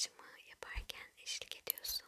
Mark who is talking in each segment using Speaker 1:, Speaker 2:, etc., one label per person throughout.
Speaker 1: makyajımı yaparken eşlik ediyorsun.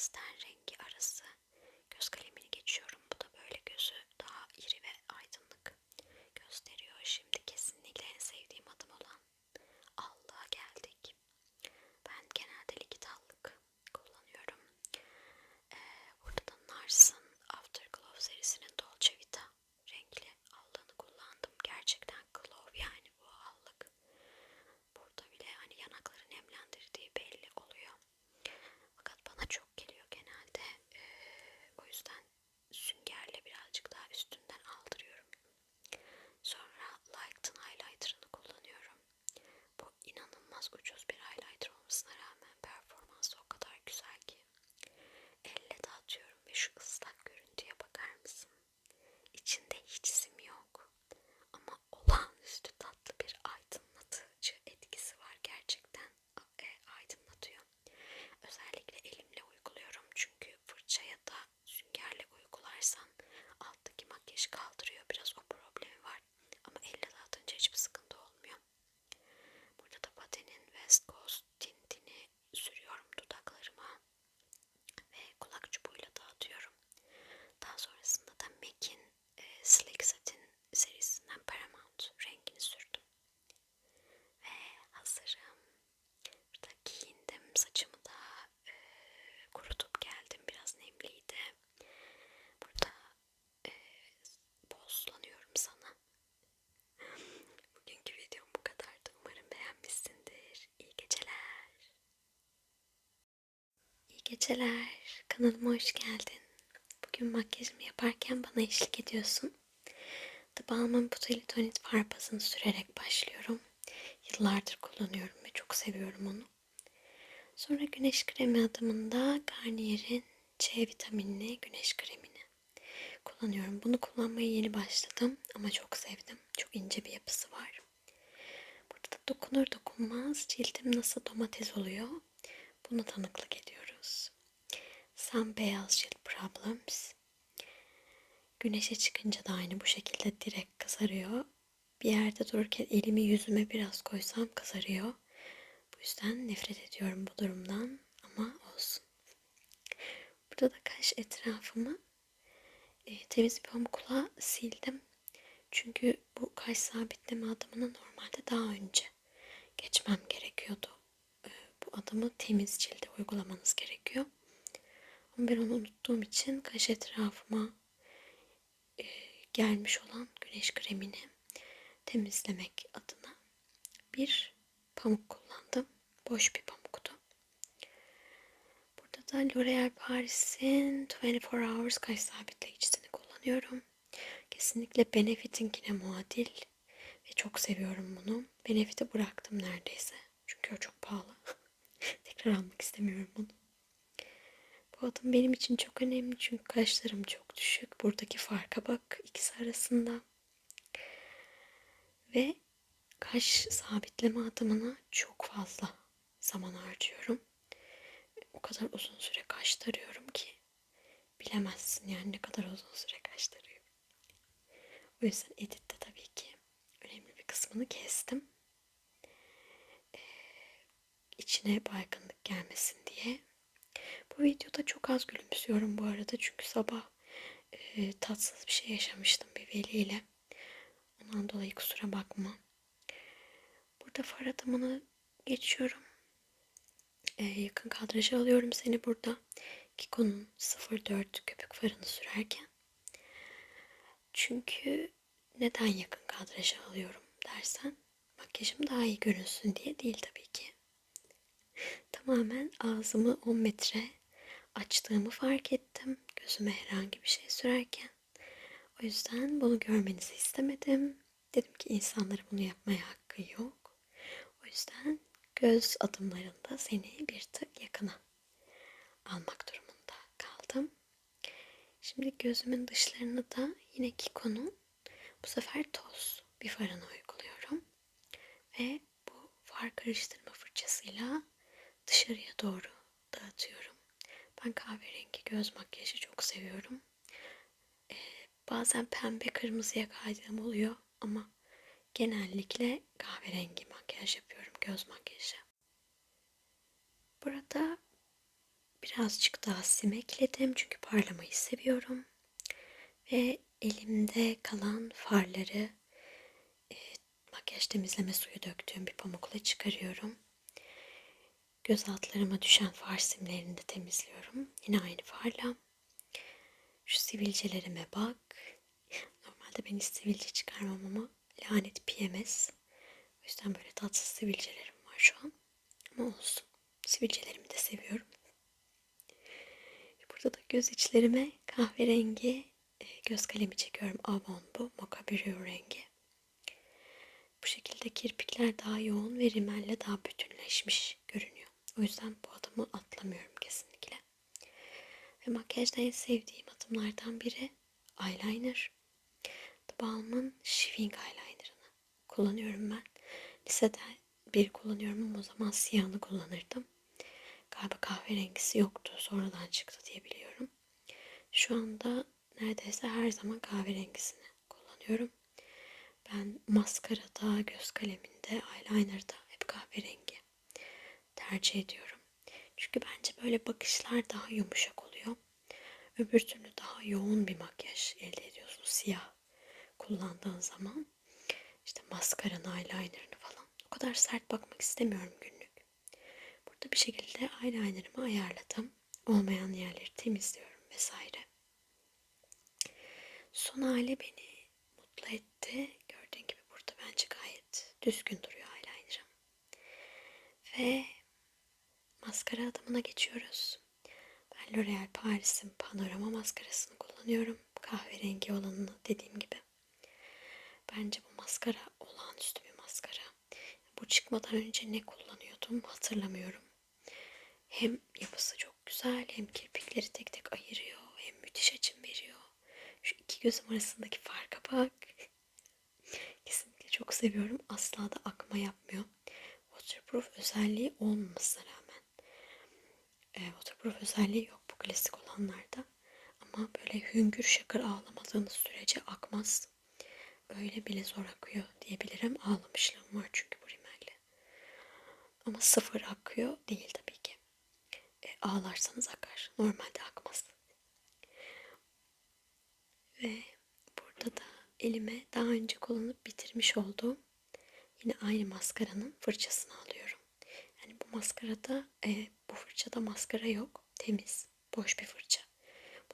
Speaker 1: Beyaz ten rengi arası göz kalemini geçiyorum. Bu da böyle gözü daha iri ve aydınlık gösteriyor. Şimdi kesinlikle en sevdiğim adım olan allığa geldik. Ben genelde likit allık kullanıyorum. Ee, burada da Nars'ın Afterglow serisinin Dolce Vita renkli allığını kullandım. Gerçekten glow yani bu allık. Burada bile hani yanakları nemlendirdiği belli oluyor. Fakat bana çok geliyor genelde. Ee, o yüzden süngerle birazcık daha üstünden aldırıyorum. Sonra Lighten highlighter'ını kullanıyorum. Bu inanılmaz ucuz bir highlighter olmasına rağmen performansı o kadar güzel ki. Elle dağıtıyorum ve şu ıslak görüntüye bakar mısın? İçinde hiç sim yok. Ama olağanüstü tatlı bir aydınlatıcı etkisi var gerçekten. E, aydınlatıyor. Özellikle elimle uyguluyorum çünkü fırça ya da süngerle uygularsan alttaki makyajı kaldırıyor. Biraz o problemi var. Ama elle dağıtınca hiçbir sıkıntı olmuyor. Burada da Pate'nin West Coast tintini sürüyorum dudaklarıma ve kulak çubuğuyla dağıtıyorum. Daha sonrasında da MAC'in e, Slick Satin serisinden Paramount rengini sürdüm. Ve hazırım. Burada giyindim. Saçımı da e, kurutup geldim. Biraz nemliydi. Burada e, pozlanıyorum sana. Bugünkü videom bu kadardı. Umarım beğenmişsindir. İyi geceler. İyi geceler. Kanalıma hoş geldin. Bugün makyajımı yaparken bana eşlik ediyorsun. The Balmain Puteli Tonit far sürerek başlıyorum. Yıllardır kullanıyorum ve çok seviyorum onu. Sonra güneş kremi adımında Garnier'in C vitaminli güneş kremini kullanıyorum. Bunu kullanmaya yeni başladım ama çok sevdim. Çok ince bir yapısı var. Burada da dokunur dokunmaz cildim nasıl domates oluyor bunu tanıklık. Some beyaz cilt problems. Güneşe çıkınca da aynı bu şekilde direkt kızarıyor. Bir yerde dururken elimi yüzüme biraz koysam kızarıyor. Bu yüzden nefret ediyorum bu durumdan ama olsun. Burada da kaş etrafımı e, temiz bir pamukla sildim. Çünkü bu kaş sabitleme adımını normalde daha önce geçmem gerekiyordu. E, bu adımı temiz cilde uygulamanız gerekiyor. Ama ben onu unuttuğum için kaş etrafıma e, gelmiş olan güneş kremini temizlemek adına bir pamuk kullandım. Boş bir pamuktu. Burada da L'Oreal Paris'in 24 Hours kaş sabitleyicisini kullanıyorum. Kesinlikle Benefit'inkine muadil ve çok seviyorum bunu. Benefit'i bıraktım neredeyse. Çünkü o çok pahalı. Tekrar almak istemiyorum bunu. Bu benim için çok önemli çünkü kaşlarım çok düşük. Buradaki farka bak ikisi arasında. Ve kaş sabitleme adımına çok fazla zaman harcıyorum. O kadar uzun süre kaş tarıyorum ki bilemezsin yani ne kadar uzun süre kaş tarıyorum. O yüzden editte tabii ki önemli bir kısmını kestim. Ee, içine baygınlık gelmesin. Bu videoda çok az gülümsüyorum bu arada çünkü sabah e, tatsız bir şey yaşamıştım bir veliyle. Ondan dolayı kusura bakma. Burada far adımını geçiyorum. Ee, yakın kadraja alıyorum seni burada. Kiko'nun 04 köpük farını sürerken. Çünkü neden yakın kadraja alıyorum dersen makyajım daha iyi görünsün diye değil tabii ki. Tamamen ağzımı 10 metre açtığımı fark ettim. Gözüme herhangi bir şey sürerken. O yüzden bunu görmenizi istemedim. Dedim ki insanlara bunu yapmaya hakkı yok. O yüzden göz adımlarında seni bir tık yakına almak durumunda kaldım. Şimdi gözümün dışlarını da yine Kiko'nun bu sefer toz bir farını uyguluyorum. Ve bu far karıştırma fırçasıyla dışarıya doğru dağıtıyorum. Ben kahverengi göz makyajı çok seviyorum. Ee, bazen pembe kırmızıya kaydığım oluyor ama genellikle kahverengi makyaj yapıyorum göz makyajı. Burada birazcık daha sim ekledim çünkü parlamayı seviyorum. Ve elimde kalan farları e, makyaj temizleme suyu döktüğüm bir pamukla çıkarıyorum. Göz altlarıma düşen far simlerini de temizliyorum. Yine aynı farla. Şu sivilcelerime bak. Normalde ben hiç sivilce çıkarmam ama lanet PMS. O yüzden böyle tatsız sivilcelerim var şu an. Ama olsun. Sivilcelerimi de seviyorum. Burada da göz içlerime kahverengi e, göz kalemi çekiyorum. Avon bu. Mocha Bureau rengi. Bu şekilde kirpikler daha yoğun ve rimelle daha bütünleşmiş. O yüzden bu adımı atlamıyorum kesinlikle. Ve makyajda en sevdiğim adımlardan biri eyeliner. The Balm'ın Shiving Eyeliner'ını kullanıyorum ben. Lisede bir kullanıyorum ama o zaman siyahını kullanırdım. Galiba kahverengisi yoktu. Sonradan çıktı diye biliyorum. Şu anda neredeyse her zaman kahverengisini kullanıyorum. Ben maskarada, göz kaleminde, eyelinerda hep kahverengi tercih ediyorum. Çünkü bence böyle bakışlar daha yumuşak oluyor. Öbür türlü daha yoğun bir makyaj elde ediyorsun siyah kullandığın zaman. İşte maskaranı, eyelinerını falan. O kadar sert bakmak istemiyorum günlük. Burada bir şekilde eyelinerımı ayarladım. Olmayan yerleri temizliyorum vesaire. Son hali beni mutlu etti. Gördüğün gibi burada bence gayet düzgün duruyor eyelinerım. Ve maskara adımına geçiyoruz. Ben L'Oreal Paris'in panorama maskarasını kullanıyorum. Kahverengi olanını dediğim gibi. Bence bu maskara olağanüstü bir maskara. Bu çıkmadan önce ne kullanıyordum hatırlamıyorum. Hem yapısı çok güzel hem kirpikleri tek tek ayırıyor hem müthiş açım veriyor. Şu iki gözüm arasındaki farka bak. Kesinlikle çok seviyorum. Asla da akma yapmıyor. Waterproof özelliği olmamasına rağmen. E, waterproof özelliği yok bu klasik olanlarda. Ama böyle hüngür şakır ağlamadığınız sürece akmaz. Öyle bile zor akıyor diyebilirim. Ağlamışlığım var çünkü bu rimelle. Ama sıfır akıyor değil tabii ki. E, ağlarsanız akar. Normalde akmaz. Ve burada da elime daha önce kullanıp bitirmiş olduğum yine aynı maskaranın fırçasını alıyorum. Maskarada, e, bu fırçada maskara yok. Temiz, boş bir fırça.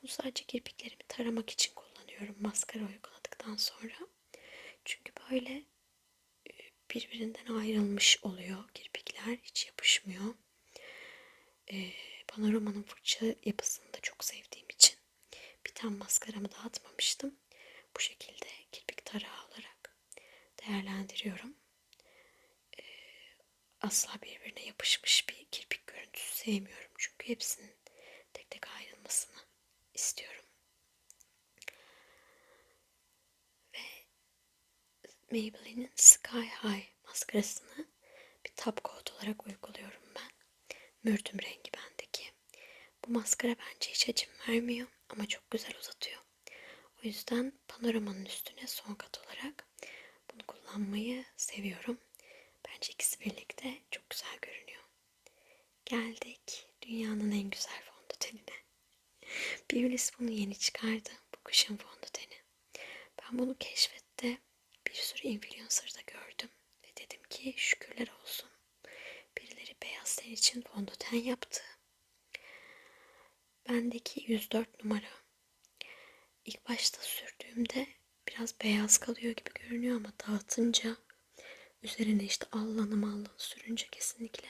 Speaker 1: Bunu sadece kirpiklerimi taramak için kullanıyorum maskara uyguladıktan sonra. Çünkü böyle e, birbirinden ayrılmış oluyor kirpikler. Hiç yapışmıyor. E, Panorama'nın fırça yapısını da çok sevdiğim için bir tane maskaramı dağıtmamıştım. Bu şekilde kirpik tarağı olarak değerlendiriyorum. Asla birbirine yapışmış bir kirpik görüntüsü sevmiyorum. Çünkü hepsinin tek tek ayrılmasını istiyorum. Ve Maybelline'in Sky High maskarasını bir top coat olarak uyguluyorum ben. Mürdüm rengi bendeki. Bu maskara bence hiç acım vermiyor ama çok güzel uzatıyor. O yüzden panoramanın üstüne son kat olarak bunu kullanmayı seviyorum. Bence ikisi birlikte çok güzel görünüyor. Geldik dünyanın en güzel fondötenine. Biolis bunu yeni çıkardı. Bu kışın fondöteni. Ben bunu keşfette bir sürü influencer'da gördüm. Ve dedim ki şükürler olsun. Birileri beyaz ten için fondöten yaptı. Bendeki 104 numara. İlk başta sürdüğümde biraz beyaz kalıyor gibi görünüyor ama dağıtınca üzerine işte allanı mallanı sürünce kesinlikle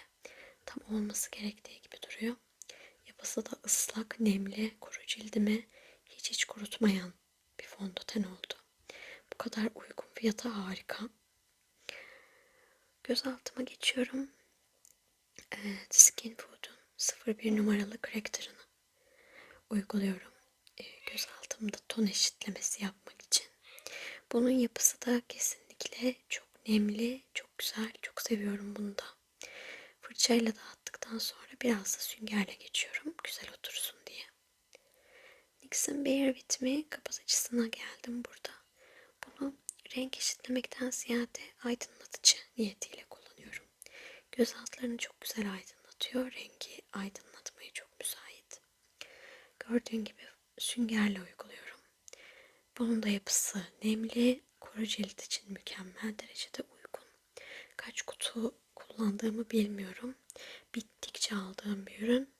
Speaker 1: tam olması gerektiği gibi duruyor. Yapısı da ıslak, nemli, kuru cildimi hiç hiç kurutmayan bir fondöten oldu. Bu kadar uygun fiyata harika. Göz altıma geçiyorum. Evet, Skin Food'un 01 numaralı Corrector'ını uyguluyorum. E, göz altımda ton eşitlemesi yapmak için. Bunun yapısı da kesinlikle çok nemli, çok güzel, çok seviyorum bunu da. Fırçayla dağıttıktan sonra biraz da süngerle geçiyorum güzel otursun diye. NYX'in Bear With Me kapatıcısına geldim burada. Bunu renk eşitlemekten ziyade aydınlatıcı niyetiyle kullanıyorum. Göz altlarını çok güzel aydınlatıyor. Rengi aydınlatmaya çok müsait. Gördüğün gibi süngerle uyguluyorum. Bunun da yapısı nemli, koru cilt için mükemmel derecede uygun. Kaç kutu kullandığımı bilmiyorum. Bittikçe aldığım bir ürün.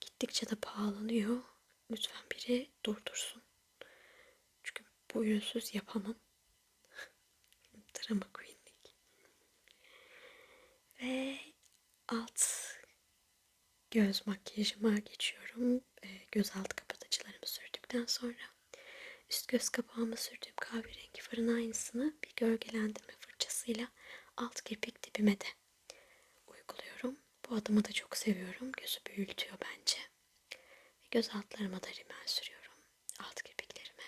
Speaker 1: Gittikçe de pahalanıyor. Lütfen biri durdursun. Çünkü bu ürünsüz yapamam. Drama queenlik. Ve alt göz makyajıma geçiyorum. E, göz alt kapatıcılarımı sürdükten sonra üst göz kapağıma sürdüğüm kahverengi farın aynısını bir gölgelendirme fırçasıyla alt kirpik dibime de uyguluyorum. Bu adımı da çok seviyorum. Gözü büyültüyor bence. Ve göz altlarıma da rimel sürüyorum. Alt kirpiklerime.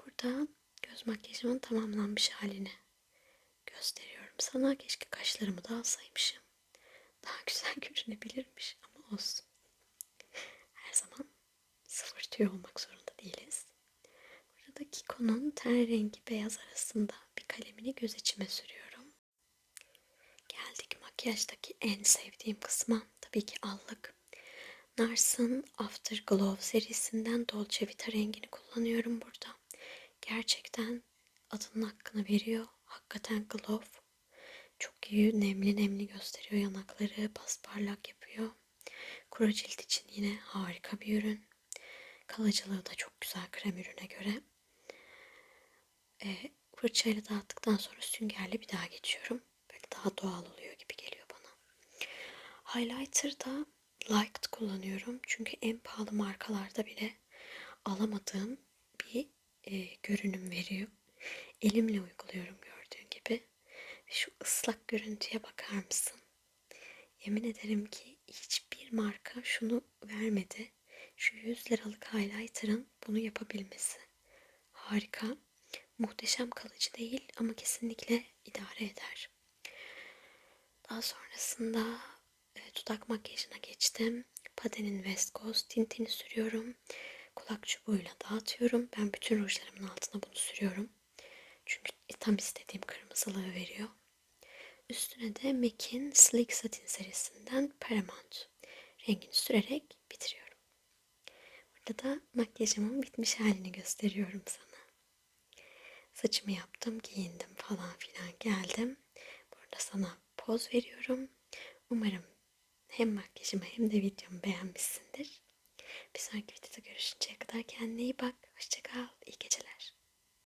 Speaker 1: Burada göz makyajımın tamamlanmış halini gösteriyorum sana. Keşke kaşlarımı da alsaymışım. Daha güzel görünebilirmiş ama olsun. Her zaman sıfır tüy olmak zorunda değiliz. Burada Kiko'nun ten rengi beyaz arasında bir kalemini göz içime sürüyorum. Geldik makyajdaki en sevdiğim kısma. Tabii ki allık. Nars'ın Afterglow serisinden Dolce Vita rengini kullanıyorum burada. Gerçekten adının hakkını veriyor. Hakikaten glow. Çok iyi nemli nemli gösteriyor yanakları. Pasparlak yapıyor. Kuru cilt için yine harika bir ürün. Kalıcılığı da çok güzel krem ürüne göre. E, fırçayla dağıttıktan sonra süngerle bir daha geçiyorum. Böyle daha doğal oluyor gibi geliyor bana. Highlighter da Liked kullanıyorum. Çünkü en pahalı markalarda bile alamadığım bir e, görünüm veriyor. Elimle uyguluyorum gördüğün gibi. Şu ıslak görüntüye bakar mısın? Yemin ederim ki hiçbir marka şunu vermedi. Şu 100 liralık highlighter'ın bunu yapabilmesi. Harika. Muhteşem kalıcı değil ama kesinlikle idare eder. Daha sonrasında e, dudak makyajına geçtim. Pade'nin West Coast tintini sürüyorum. Kulak çubuğuyla dağıtıyorum. Ben bütün rujlarımın altına bunu sürüyorum. Çünkü tam istediğim kırmızılığı veriyor. Üstüne de MAC'in Sleek Satin serisinden Paramount rengini sürerek bitiriyorum. Burada da makyajımın bitmiş halini gösteriyorum sana. Saçımı yaptım, giyindim falan filan geldim. Burada sana poz veriyorum. Umarım hem makyajımı hem de videomu beğenmişsindir. Bir sonraki videoda görüşünceye kadar kendine iyi bak. Hoşçakal. İyi geceler.